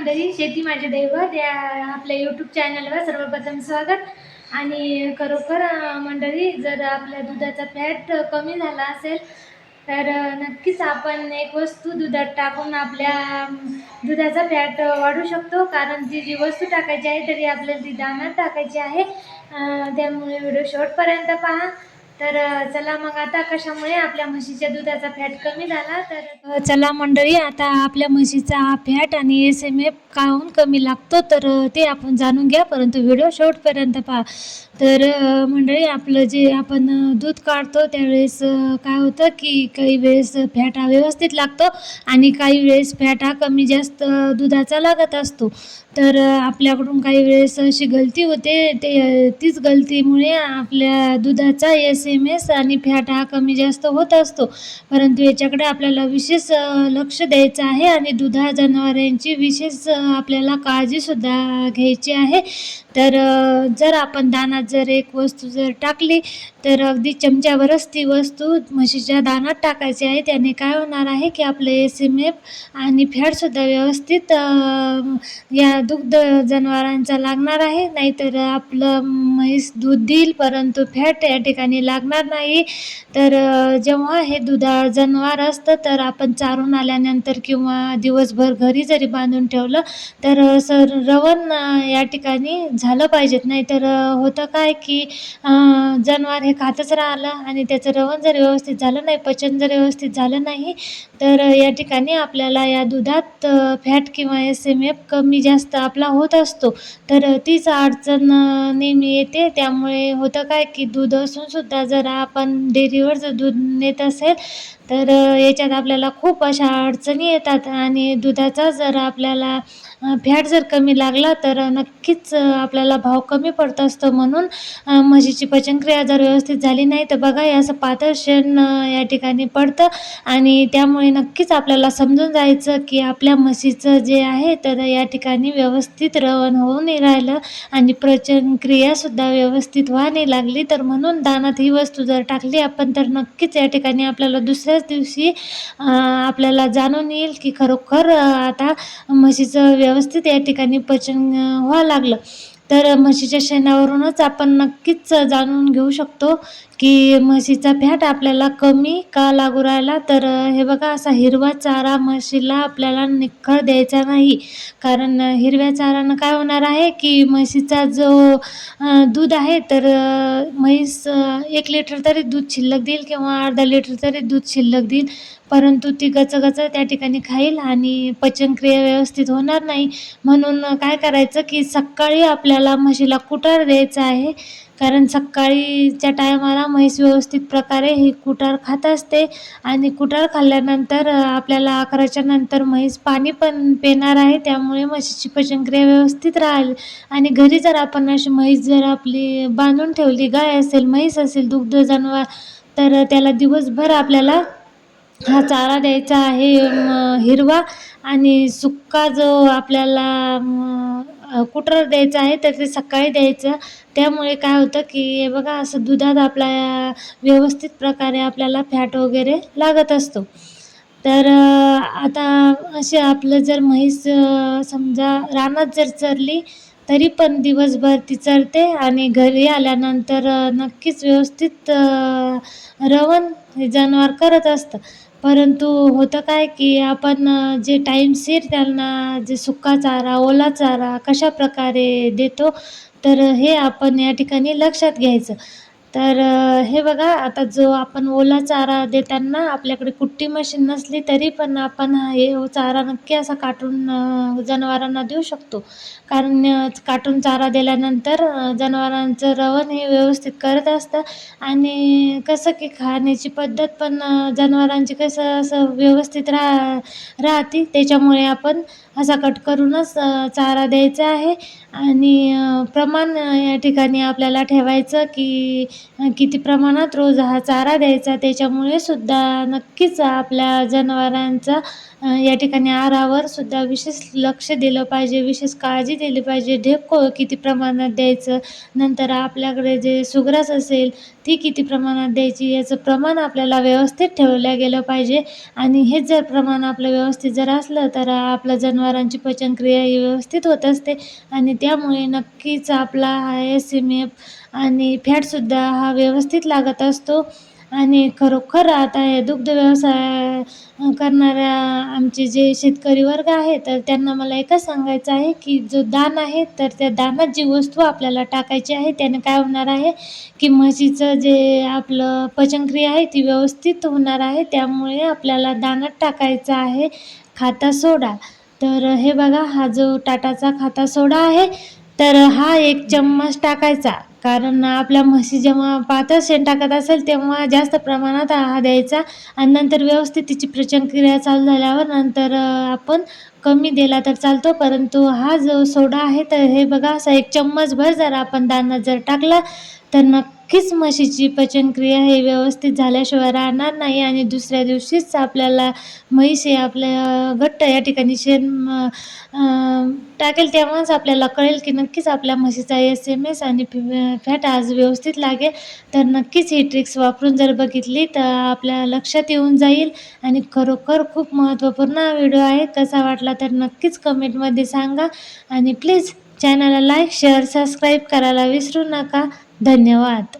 मंडळी शेती माझे दैवत या आपल्या यूट्यूब चॅनलवर सर्वप्रथम स्वागत. आणि खरोखर मंडळी जर आपल्या दुधाचा फॅट कमी झाला असेल तर नक्कीच आपण एक वस्तू दुधात टाकून आपल्या दुधाचा फॅट वाढू शकतो. कारण ती जी वस्तू टाकायची आहे तरी आपल्याला ती दाण्यात टाकायची आहे. त्यामुळे व्हिडिओ शेवटपर्यंत पहा. तर चला मग आता कशामुळे आपल्या म्हशीच्या दुधाचा फॅट कमी झाला तर चला मंडळी आता आपल्या म्हशीचा हा फॅट आणि एस एम एफ काहून कमी लागतो तर ते आपण जाणून घ्या परंतु व्हिडिओ शेवटपर्यंत पहा. तर मंडळी आपलं जे आपण दूध काढतो त्यावेळेस काय होतं की काही वेळेस फॅट हा व्यवस्थित लागतो आणि काही वेळेस फॅट हा कमी जास्त दुधाचा लागत असतो. तर आपल्याकडून काही वेळेस अशी गलती होते ते तीच गलतीमुळे आपल्या दुधाचा एस एम एस आणि फॅट हा कमी जास्त होत असतो. परंतु याच्याकडे आपल्याला विशेष लक्ष द्यायचं आहे आणि दुधा जनावरांची विशेष आपल्याला काळजीसुद्धा घ्यायची आहे. तर जर आपण दानात जर एक वस्तू जर टाकली तर अगदी चमच्यावरच ती वस्तू म्हशीच्या दानात टाकायची आहे त्याने काय होणार आहे की आपले एस एम एफ आणि फॅटसुद्धा व्यवस्थित या दुग्ध जनावरांचा लागणार आहे. नाहीतर आपलं म्हैस दूध देईल परंतु फॅट या ठिकाणी लागणार नाही. तर जेव्हा हे दुधाळ जनावर असतं तर आपण चारून आल्यानंतर किंवा दिवसभर घरी जरी बांधून ठेवलं तर सर रवण या ठिकाणी झालं पाहिजेत. नाहीतर तर होतं काय की जनावर हे खातच राहिलं आणि त्याचं रवण जर व्यवस्थित झालं नाही पचन जर व्यवस्थित झालं नाही तर या ठिकाणी आपल्याला या दुधात फॅट किंवा एस एम एफ कमी जास्त आपला होत असतो. तर तीच अडचण नेहमी येते. त्यामुळे होतं काय की दूध असूनसुद्धा जर आपण डेअरीवर जर दूध नेत असेल तर याच्यात आपल्याला खूप अशा अडचणी येतात आणि दुधाचा जर आपल्याला फॅट जर कमी लागला तर नक्कीच आपल्याला भाव कमी पडत असतो म्हणून म्हशीची पचनक्रिया जर व्यवस्थित झाली नाही तर बघा हे असं पातळ शेण या ठिकाणी पडतं आणि त्यामुळे नक्कीच आपल्याला समजून जायचं की आपल्या म्हशीचं जे आहे तर या ठिकाणी व्यवस्थित रवण होऊन नाही राहिलं आणि पचनक्रियासुद्धा व्यवस्थित व्हा नाही लागली. तर म्हणून दानात ही वस्तू जर टाकली आपण तर नक्कीच या ठिकाणी आपल्याला त्याच दिवशी आपल्याला जाणून येईल की खरोखर आता म्हशीचं व्यवस्थित या ठिकाणी पचन व्हावं लागलं. तर म्हशीच्या शेणावरूनच आपण नक्कीच जाणून घेऊ शकतो की म्हशीचा फॅट आपल्याला कमी का लागू राहिला. तर हे बघा असा हिरवा चारा म्हशीला आपल्याला निखळ द्यायचा नाही. कारण हिरव्या चारानं काय होणार आहे की म्हशीचा जो दूध आहे तर म्हैस एक लिटर तरी दूध शिल्लक देईल किंवा अर्धा लिटर तरी दूध शिल्लक देईल. परंतु ती गचगच त्या ठिकाणी खाईल आणि पचनक्रिया व्यवस्थित होणार नाही. म्हणून काय करायचं की सकाळी आपल्याला म्हशीला कुटार द्यायचा आहे. कारण सकाळीच्या टायमाला म्हैस व्यवस्थित प्रकारे ही कुटार खात असते आणि कुटार खाल्ल्यानंतर आपल्याला अकराच्या नंतर म्हैस पाणी पण पिणार आहे. त्यामुळे म्हशीची पचनक्रिया व्यवस्थित राहील. आणि घरी जर आपण अशी म्हैस जर आपली बांधून ठेवली गाय असेल म्हैस असेल दुग्ध जनावर तर त्याला दिवसभर आपल्याला हा चारा द्यायचा आहे हिरवा आणि सुका जो आपल्याला कुटर द्यायचा आहे तर ते सकाळी द्यायचं. त्यामुळे काय होतं की हे बघा असं दुधात आपला व्यवस्थित प्रकारे आपल्याला फॅट वगैरे लागत असतो. तर आता असे आपलं जर म्हैस समजा रानात जर चरली तरी पण दिवसभर ती चरते आणि घरी आल्यानंतर नक्कीच व्यवस्थित रवण हे जनावर करत असतं. परंतु होतं काय की आपण जे टाईमशीर त्यांना जे सुका चारा ओला चारा कशा प्रकारे देतो तर हे आपण या ठिकाणी लक्षात घ्यायचं. तर हे बघा आता जो आपण ओला चारा देताना आपल्याकडे कुट्टी मशीन नसली तरी पण आपण हे चारा नक्की असा काटून जनावरांना देऊ शकतो. कारण काटून चारा दिल्यानंतर जनावरांचं रवण हे व्यवस्थित करत असतं. आणि कसं की खाण्याची पद्धत पण जनावरांची कसं असं व्यवस्थित राह राहते. त्याच्यामुळे आपण असा कट करूनच चारा द्यायचा आहे. आणि प्रमाण या ठिकाणी आपल्याला ठेवायचं की किती प्रमाणात रोज हा चारा द्यायचा त्याच्यामुळे सुद्धा नक्कीच आपल्या जनावरांचा या ठिकाणी आहारावर सुद्धा विशेष लक्ष दिलं पाहिजे विशेष काळजी दिली पाहिजे. ढेपको किती प्रमाणात द्यायचं नंतर आपल्याकडे जे सुग्रास असेल ती किती प्रमाणात द्यायची याचं प्रमाण आपल्याला व्यवस्थित ठेवलं गेलं पाहिजे. आणि हेच जर प्रमाण आपलं व्यवस्थित जर असलं तर आपल्या जनावरांची पचनक्रिया ही व्यवस्थित होत असते. आणि त्यामुळे नक्कीच आपला हा एस एम एफ आणि फॅटसुद्धा हा व्यवस्थित लागत असतो. आणि खरोखर आता हे दुग्ध व्यवसाय करणाऱ्या आमचे जे शेतकरी वर्ग आहे तर त्यांना मला एकच सांगायचं आहे की जो दान आहे तर त्या दानात जी वस्तू आपल्याला टाकायची आहे त्याने काय होणार आहे की म्हशीचं जे आपलं पचनक्रिया आहे ती व्यवस्थित होणार आहे. त्यामुळे आपल्याला दानात टाकायचं आहे खाता सोडा तर हे बघा हा जो टाटाचा खाता सोडा आहे तर हा एक चम्मच टाकायचा. कारण आपल्या म्हशी जेव्हा पातळ शेण टाकत असेल तेव्हा जास्त प्रमाणात हा द्यायचा आणि नंतर व्यवस्थित तिची प्रचनक्रिया चालू झाल्यावर नंतर आपण कमी दिला तर चालतो. परंतु हा जो सोडा आहे तर हे बघा असा एक चम्मचभर जर आपण दाना जर टाकला तर नक्की नक्कीच म्हशीची पचनक्रिया हे व्यवस्थित झाल्याशिवाय राहणार नाही आणि दुसऱ्या दिवशीच आपल्याला म्हैस हे आपल्या घट्ट या ठिकाणी शेण टाकेल तेव्हाच आपल्याला कळेल की नक्कीच आपल्या म्हशीचा एस एम एस आणि फॅट आज व्यवस्थित लागेल. तर नक्कीच ही ट्रिक्स वापरून जर बघितली तर आपल्या लक्षात येऊन जाईल आणि खरोखर खूप महत्त्वपूर्ण हा व्हिडिओ आहे. कसा वाटला तर नक्कीच कमेंटमध्ये सांगा आणि प्लीज चॅनलला लाईक शेअर सबस्क्राईब करायला विसरू नका. धन्यवाद.